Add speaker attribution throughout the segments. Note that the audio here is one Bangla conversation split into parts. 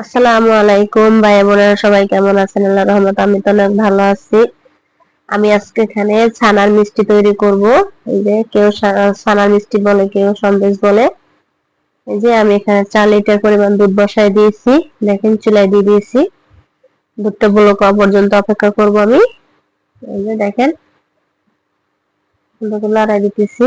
Speaker 1: আসসালামু আলাইকুম। ভাই বোনেরা সবাই কেমন আছেন? আল্লাহ রহমত আমি তো অনেক ভালো আছি। আমি আজকে এখানে ছানার মিষ্টি তৈরি করব। এই যে কেউ ছানার মিষ্টি বলে, কেউ সন্দেশ বলে। এই যে আমি এখানে চার লিটার পরিমাণ দুধ বসাই দিয়েছি। দেখেন, চুলায় দিয়ে দিয়েছি। দুধটা বলো করা পর্যন্ত অপেক্ষা করব আমি। এই যে দেখেন লড়াই দিতেছি।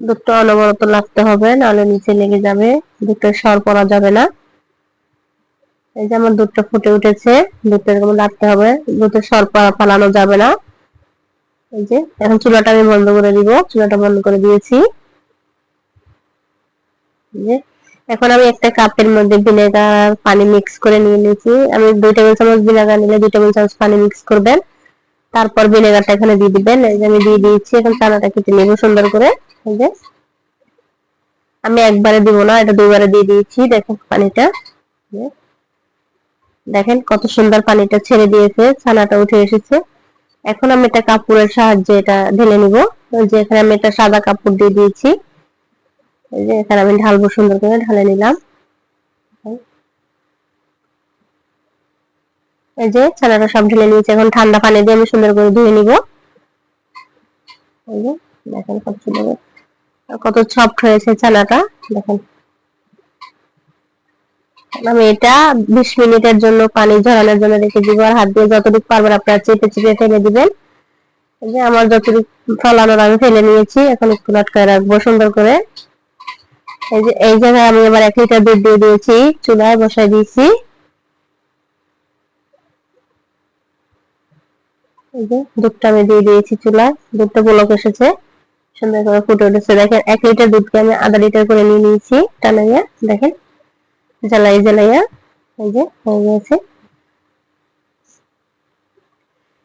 Speaker 1: দুধটা অনবরত লাগতে হবে, নাহলে নিচে লেগে যাবে দুধটা সর পড়া যাবে না। এই যে আমার দুধটা ফুটে উঠেছে, দুধটা এরকম লাগতে হবে, দুধের সর ফালানো যাবে না। এই যে, এখন চুলাটা আমি বন্ধ করে দিব, চুলাটা বন্ধ করে দিয়েছি। এখন আমি একটা কাপের মধ্যে ভিনেগার পানি মিক্স করে নিয়ে নিয়েছি। আমি দুই টেবিল চামচ ভিনেগার নিলে দুই টেবিল চামচ পানি মিক্স করবেন। তারপর ভিনেগারটা এখানে দিয়ে দিবেন। এই যে আমি দিয়ে দিয়েছি, এখন চানাটা কেটে নেব সুন্দর করে। এই যে। আমি একবারে দিব না, এটা দুবারে দিয়ে দিয়েছি, দেখেন পানিটা। দেখেন কত সুন্দর পানিটা ছেড়ে দিয়েছে, ছানাটা উঠে এসেছে। এখন আমি এটা কাপড়ের সাহায্যে এটা ঢেলে নিব। যে এখানে আমি একটা সাদা কাপড় দিয়ে দিয়েছি। এখানে আমি ঢালবো সুন্দর করে, ঢালে নিলাম। এই যে ছানাটা সব ঢেলে নিয়েছি, এখন ঠান্ডা পানি দিয়ে আমি সুন্দর করে ধুয়ে নিব। এই যে, দেখেন কত সুন্দর কত সফট হয়েছে ছানাটা, দেখেন। আমি এটা বিশ মিনিটের জন্য পানি ঝরানোর জন্য রেখে দিব আর হাত দিয়ে যতটুকু পারবেন আপনারা চেপে চেপে ফেলে দিবেন। এই যে আমার যতটুকু ফলানোর আমি ফেলে নিয়েছি, এখন একটু লটকায় রাখব সুন্দর করে। এই যে, এই জায়গায় আমি এবার এক লিটার দুধ দিয়ে দিয়েছি, চুলায় বসাই দিয়েছি এই যে দুধটা আমি দিয়ে দিয়েছি চুলায়। দুধটা বলক এসেছে। সুন্দর করে ফুটে উঠেছে। দেখেন, এক লিটার দুধকে আমি আধা লিটার করে নিয়ে নিয়েছি টানাইয়া। দেখেন, জ্বালাই, জ্বালাইয়া এই যে হয়ে গেছে।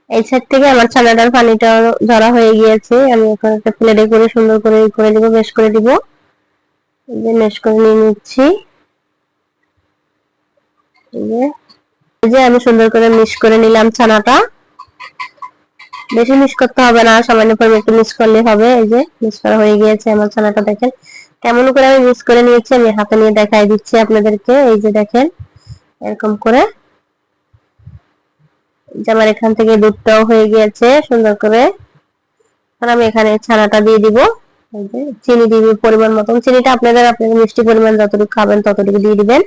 Speaker 1: এই সাইড থেকে আমার ছানাটার পানিটা ঝরা হয়ে গিয়েছে। আমি এখন একটা প্লেটে করে সুন্দর করে করে দিব, বেশ করে দিব। মেশ করে নিয়ে নিচ্ছি। এই যে আমি সুন্দর করে মিক্স করে নিলাম ছানাটা। বেশি মিক্স করতে হবে না, সামান্য পরিমাণ একটু মিক্স করলে হবে, এই যে মিক্স করা হয়ে গিয়েছে আমার ছানাটা, দেখেন। কেমন করে আমি মিস করে নিয়েছি, আমি হাতে নিয়ে দেখাই দিচ্ছি আপনাদেরকে, এই যে দেখেন, এরকম করে। আমার এখান থেকে দুধটাও হয়ে গিয়েছে, সুন্দর করে। আমি এখানে ছানাটা দিয়ে দিব। চিনি দিব পরিমাণ মতন। চিনিটা আপনাদের আপনাদের মিষ্টি পরিমাণ যতটুকু খাবেন, ততটুকু দিয়ে দিবেন।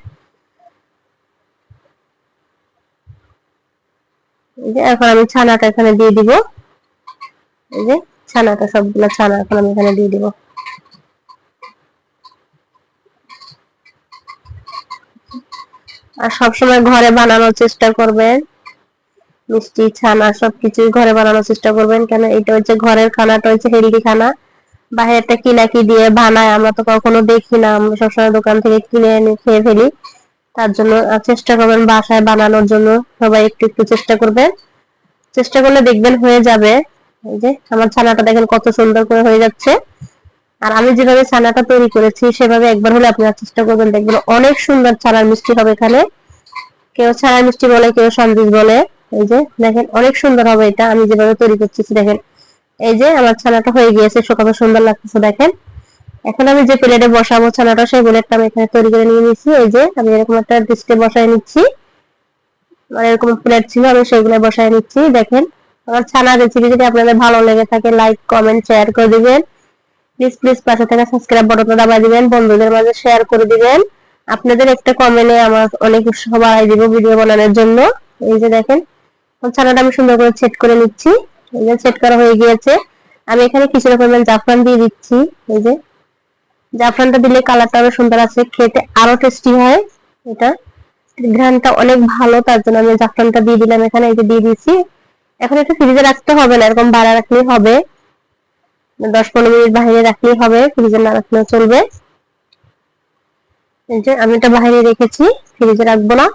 Speaker 1: এখন আমি ছানাটা এখানে দিয়ে দিব। এই যে ছানাটা, সবগুলো ছানা এখন আমি এখানে দিয়ে দিব। আর সবসময় ঘরে বানানোর চেষ্টা করবেন। মিষ্টি, ছানা, সবকিছুই ঘরে বানানোর চেষ্টা করবেন। কেন এটা হচ্ছে ঘরের খানাটা হচ্ছে হেলদি খানা। বাইরেটা কিনা কি দিয়ে বানায়, আমরা তো কখনো দেখি না। আমরা সবসময় দোকান থেকে কিনে এনে খেয়ে ফেলি। তার জন্য চেষ্টা করবেন বাসায় বানানোর জন্য। সবাই একটু একটু চেষ্টা করবেন। চেষ্টা করলে দেখবেন হয়ে যাবে। এই যে, আমার ছানাটা দেখেন কত সুন্দর করে হয়ে যাচ্ছে। আর আমি যেভাবে ছানাটা তৈরি করেছি, সেভাবে একবার হলে আপনারা চেষ্টা করবেন দেখবেন অনেক সুন্দর ছানার মিষ্টি হবে এখানে। কেউ ছানার মিষ্টি বলে, কেউ সন্দেশ বলে। এই যে, দেখেন অনেক সুন্দর হবে এটা। আমি যেভাবে তৈরি করছি দেখেন। এই যে, আমার ছানাটা হয়ে গিয়েছে কত সুন্দর লাগতেছে, দেখেন। এখন আমি যে প্লেটে বসাবো ছানাটা, সেই প্লেটটা আমি এখানে তৈরি করে নিয়ে নিচ্ছি এই যে, আমি এরকম একটা ডিস্কে বসাই নিচ্ছি। মানে এরকম প্লেট ছিল, আমি সেগুলো বসায় নিচ্ছি, দেখেন। আমার ছানা রেসিপি যদি আপনাদের ভালো লেগে থাকে লাইক কমেন্ট শেয়ার করে দিবেন। প্লিজ প্লিজ পাশে থাকা সাবস্ক্রাইব বাটনটা দাবাই দিবেন, বন্ধুদের মাঝে শেয়ার করে দিবেন। আপনাদের একটা কমেন্টে আমার অনেক উৎসাহ বাড়াই দিব ভিডিও বানানোর জন্য। এই যে দেখেন ছানাটা আমি সুন্দর করে সেট করে নিচ্ছি। এই যে সেট করা হয়ে গিয়েছে। আমি এখানে কিছু রকমের জাফরান দিয়ে দিচ্ছি। এই যে, জাফরানটা দিলে কালারটা আরও সুন্দর আছে, খেতে আরও টেস্টি হয়। এটা ঘ্রানটা অনেক ভালো, তার জন্য আমি জাফরানটা দিয়ে দিলাম এখানে, এই যে দিয়ে দিচ্ছি এখন এটা ফ্রিজে রাখতে হবে না, এরকম বাড়া রাখলেই হবে। দশ পনেরো মিনিট বাহিরে রাখলেই হবে ফ্রিজে না রাখলেও চলবে। আমি এটা বাইরে রেখেছি ফ্রিজে রাখব না।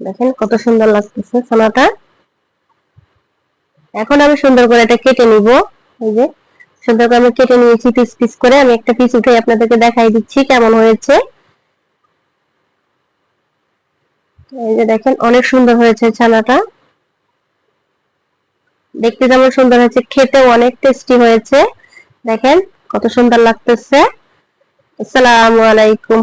Speaker 1: দেখেন কত সুন্দর লাগতেছে ছানাটা এখন আমি সুন্দর করে এটা কেটে নিব। এই যে সুন্দর করে আমি কেটে নিয়েছি পিস পিস করে। আমি একটা পিস উঠে আপনাদেরকে দেখাই দিচ্ছি কেমন হয়েছে। এই যে দেখেন অনেক সুন্দর হয়েছে ছানাটা। দেখতে যেমন সুন্দর হয়েছে খেতে অনেক টেস্টি হয়েছে। দেখেন কত সুন্দর লাগতেছে। আসসালামু আলাইকুম।